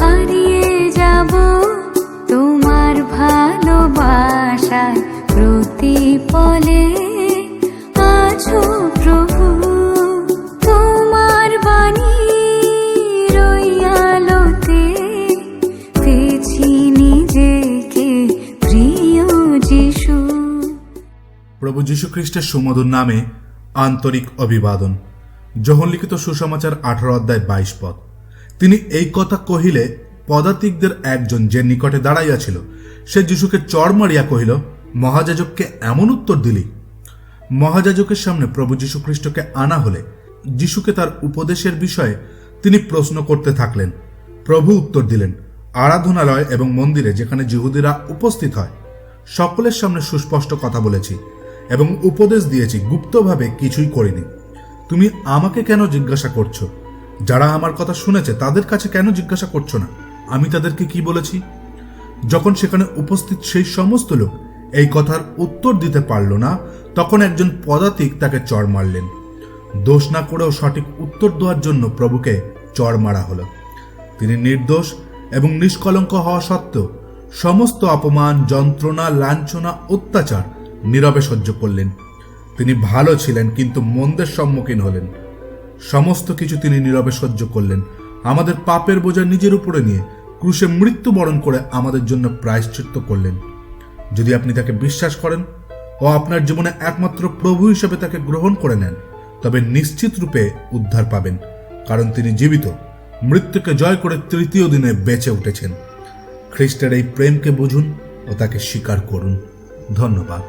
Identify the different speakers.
Speaker 1: হারিয়ে যাব তোমার ভালোবাসায় প্রতিপলে। আছো প্রভু, তোমার বাণী রইয়ালোতে পেছি নিজেকে, প্রিয় যিশু।
Speaker 2: প্রভু যীশু খ্রিস্টের সুমধুর নামে আন্তরিক অভিবাদন। যখন লিখিত সুসমাচার আঠারো অধ্যায় বাইশ পদ তিনি এই কথা কহিলে পদাতিকদের একজন যে নিকটে দাঁড়াইয়াছিল, সে যিশুকে চড় মারিয়া কহিল, মহাযাজককে এমন উত্তর দিলি? মহাযাজকের সামনে প্রভু যীশু খ্রিস্টকে আনা হলে যিশুকে তার উপদেশের বিষয়ে তিনি প্রশ্ন করতে থাকলেন। প্রভু উত্তর দিলেন, আরাধনালয় এবং মন্দিরে যেখানে জিহুদিরা উপস্থিত হয়, সকলের সামনে সুস্পষ্ট কথা বলেছি এবং উপদেশ দিয়েছি, গুপ্তভাবে কিছুই করিনি। তুমি আমাকে কেন জিজ্ঞাসা করছ? যারা আমার কথা শুনেছে, তাদের কাছে কেন জিজ্ঞাসা করছ না? আমি তাদেরকে কি বলেছি? যখন সেখানে উপস্থিত সেই সমস্ত লোক এই কথার উত্তর দিতে পারল না, তখন একজন পদাতিক তাকে চর মারলেন। দোষ না করেও সঠিক উত্তর দেওয়ার জন্য প্রভুকে চর মারা হলো। তিনি নির্দোষ এবং নিষ্কলঙ্ক হওয়া সত্ত্বেও সমস্ত অপমান, যন্ত্রণা, লাঞ্ছনা, অত্যাচার নীরবে সহ্য করলেন। তিনি ভালো ছিলেন, কিন্তু মন্দের সম্মুখীন হলেন। সমস্ত কিছু তিনি নীরবে সহ্য করলেন। আমাদের পাপের বোঝা নিজের উপরে নিয়ে ক্রুশে মৃত্যুবরণ করে আমাদের জন্য প্রায়শ্চিত্ত করলেন। যদি আপনি তাকে বিশ্বাস করেন ও আপনার জীবনে একমাত্র প্রভু হিসেবে তাকে গ্রহণ করে নেন, তবে নিশ্চিত রূপে উদ্ধার পাবেন, কারণ তিনি জীবিত। মৃত্যুকে জয় করে তৃতীয় দিনে বেঁচে উঠেছেন। খ্রিস্টের এই প্রেমকে বুঝুন ও তাকে স্বীকার করুন। ধন্যবাদ।